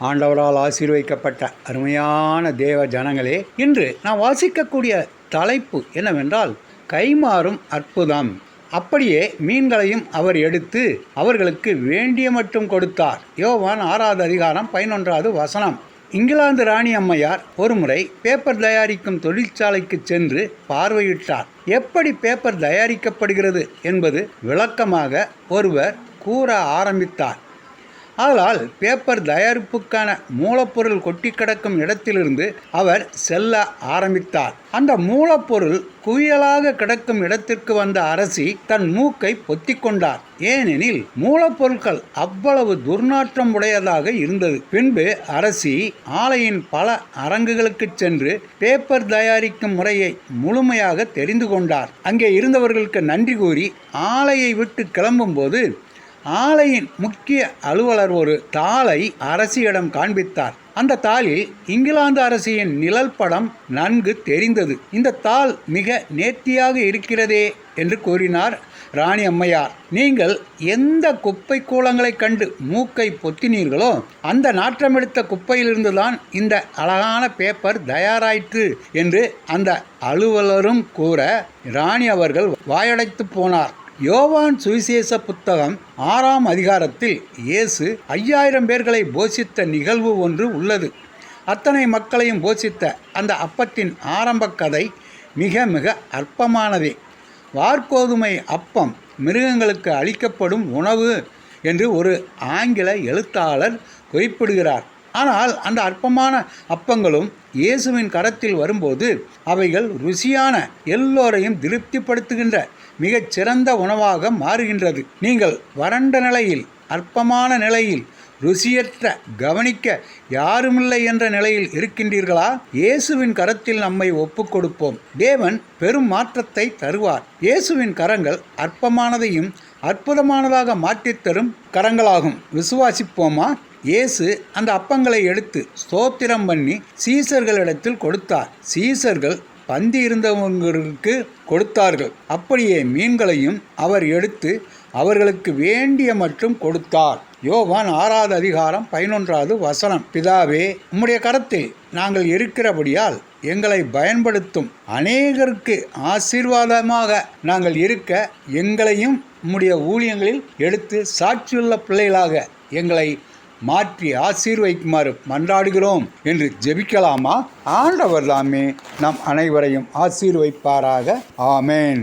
ஆண்டவரால் ஆசீர்வதிக்கப்பட்ட அருமையான தேவ ஜனங்களே இன்று நான் வாசிக்கக்கூடிய தலைப்பு என்னவென்றால் கைமாறும் அற்புதம். அப்படியே மீன்களையும் அவர் எடுத்து அவர்களுக்கு வேண்டிய மட்டும் கொடுத்தார். யோவான் ஆறாவது அதிகாரம் பதினொன்றாவது வசனம். இங்கிலாந்து ராணி அம்மையார் ஒருமுறை பேப்பர் தயாரிக்கும் தொழிற்சாலைக்கு சென்று பார்வையிட்டார். எப்படி பேப்பர் தயாரிக்கப்படுகிறது என்பது விளக்கமாக ஒருவர் கூற ஆரம்பித்தார். ஆதலால் பேப்பர் தயாரிப்புக்கான மூலப்பொருள் கொட்டி கிடக்கும் இடத்திலிருந்து அவர் செல்ல ஆரம்பித்தார். அந்த மூலப்பொருள் குவியலாக கிடக்கும் இடத்திற்கு வந்த அரசி தன் மூக்கை பொத்தி கொண்டார். ஏனெனில் மூலப்பொருட்கள் அவ்வளவு துர்நாற்றம் உடையதாக இருந்தது. பின்பு அரசி ஆலையின் பல அரங்குகளுக்கு சென்று பேப்பர் தயாரிக்கும் முறையை முழுமையாக தெரிந்து கொண்டார். அங்கே இருந்தவர்களுக்கு நன்றி கூறி ஆலையை விட்டு கிளம்பும்போது ஆலையின் முக்கிய அலுவலர் ஒரு தாளை அரசியிடம் காண்பித்தார். அந்த தாளில் இங்கிலாந்து அரசியின் நிழல் படம் நன்கு தெரிந்தது. இந்த தாள் மிக நேர்த்தியாக இருக்கிறதே என்று கூறினார் ராணி அம்மையார். நீங்கள் எந்த குப்பை கூலங்களை கண்டு மூக்கை பொத்தினீர்களோ அந்த நாற்றமெடுத்த குப்பையிலிருந்து தான் இந்த அழகான பேப்பர் தயாராயிற்று என்று அந்த அலுவலரும் கூற ராணி அவர்கள் வாயடைத்து போனார். யோவான் சுவிசேஷ புத்தகம் ஆறாம் அதிகாரத்தில் இயேசு ஐயாயிரம் பேர்களை போஷித்த நிகழ்வு ஒன்று உள்ளது. அத்தனை மக்களையும் போஷித்த அந்த அப்பத்தின் ஆரம்ப கதை மிக மிக அற்பமானதே. வார்கோதுமை அப்பம் மிருகங்களுக்கு அளிக்கப்படும் உணவு என்று ஒரு ஆங்கில எழுத்தாளர் குறிப்பிடுகிறார். ஆனால் அந்த அற்பமான அப்பங்களும் இயேசுவின் கரத்தில் வரும்போது அவைகள் ருசியான எல்லோரையும் திருப்திப்படுத்துகின்ற மிகச் சிறந்த உணவாக மாறுகின்றது. நீங்கள் வறண்ட நிலையில் அற்பமான நிலையில் ருசியற்ற கவனிக்க யாருமில்லை என்ற நிலையில் இருக்கின்றீர்களா? இயேசுவின் கரத்தில் நம்மை ஒப்புக் கொடுப்போம். தேவன் பெரும் மாற்றத்தை தருவார். இயேசுவின் கரங்கள் அற்பமானதையும் அற்புதமானதாக மாற்றித் தரும் கரங்களாகும். விசுவாசிப்போமா? இயேசு அந்த அப்பங்களை எடுத்து ஸ்தோத்திரம் பண்ணி சீசர்களிடத்தில் கொடுத்தார். சீசர்கள் பந்தி இருந்தவங்களுக்கு கொடுத்தார்கள். அப்படியே மீன்களையும் அவர் எடுத்து அவர்களுக்கு வேண்டிய மற்றும் கொடுத்தார். யோவான் ஆறாவது அதிகாரம் பதினொன்றாவது வசனம். பிதாவே உம்முடைய கரத்தில் நாங்கள் இருக்கிறபடியால் எங்களை பயன்படுத்தும் அநேகருக்கு ஆசீர்வாதமாக நாங்கள் இருக்க எங்களையும் உம்முடைய ஊழியங்களில் எடுத்து சாட்சியுள்ள பிள்ளைகளாக எங்களை மாற்றி ஆசீர்வதிக்குமாறு மன்றாடுகிறோம் என்று ஜெபிக்கலாமா? ஆண்டவர் தாமே நம் அனைவரையும் ஆசீர்வைப்பாராக. ஆமேன்.